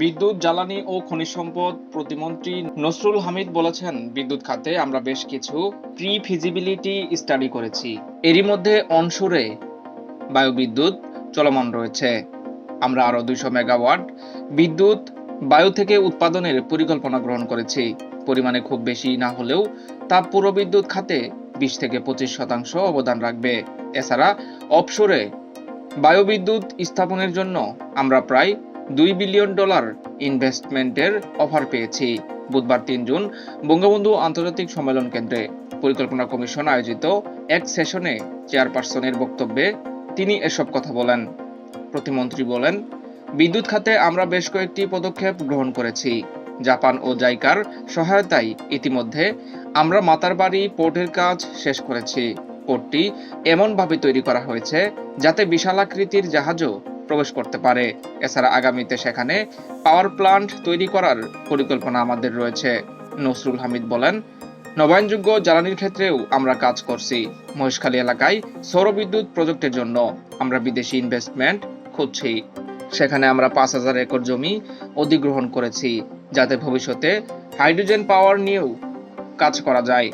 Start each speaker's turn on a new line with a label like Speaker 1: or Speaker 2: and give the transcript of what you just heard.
Speaker 1: বিদ্যুৎ, জ্বালানি ও খনিজ সম্পদ প্রতিমন্ত্রী নসরুল হামিদ বলেছেন, বিদ্যুৎ খাতে আমরা বেশ কিছু প্রি ফিজিবিলিটি স্টাডি করেছি। এরই মধ্যে অনসুরে বায়ুবিদ্যুৎ চলমান রয়েছে। আমরা আরও দুইশো মেগাওয়াট বিদ্যুৎ, বায়ু থেকে উৎপাদনের পরিকল্পনা গ্রহণ করেছি। পরিমাণে খুব বেশি না হলেও তা পুরো বিদ্যুৎ খাতে বিশ থেকে পঁচিশ শতাংশ অবদান রাখবে। এছাড়া অপসরে বায়ুবিদ্যুৎ স্থাপনের জন্য আমরা প্রায় দুই বিলিয়ন ডলার ইনভেস্টমেন্টের অফার পেয়েছি। বুধবার তিন জুন বঙ্গবন্ধু আন্তর্জাতিক সম্মেলন কেন্দ্রে পরিকল্পনা কমিশন আয়োজিত এক সেশনে চেয়ারপারসনের বক্তব্যে তিনি এসব কথা বলেন। প্রতিমন্ত্রী বলেন, বিদ্যুৎ খাতে আমরা বেশ কয়েকটি পদক্ষেপ গ্রহণ করেছি। জাপান ও জাইকার সহায়তায় ইতিমধ্যে আমরা মাতারবাড়ি পোর্টের কাজ শেষ করেছি। পোর্টটি এমনভাবে তৈরি করা হয়েছে যাতে বিশালাকৃতির জাহাজও প্রবেশ করতে পারে। এছাড়া আগামীতে সেখানে পাওয়ার প্লান্ট তৈরি করার পরিকল্পনা আমাদের রয়েছে, নসরুল হামিদ বলেন। নবায়নযোগ্য জ্বালানির ক্ষেত্রেও আমরা কাজ করছি, মহেশখালী এলাকায় সৌর বিদ্যুৎ প্রজেক্টের জন্য আমরা বিদেশি ইনভেস্টমেন্ট খুঁজছি। সেখানে আমরা পাঁচ হাজার একর জমি অধিগ্রহণ করেছি, যাতে ভবিষ্যতে হাইড্রোজেন পাওয়ার নিয়েও কাজ করা যায়।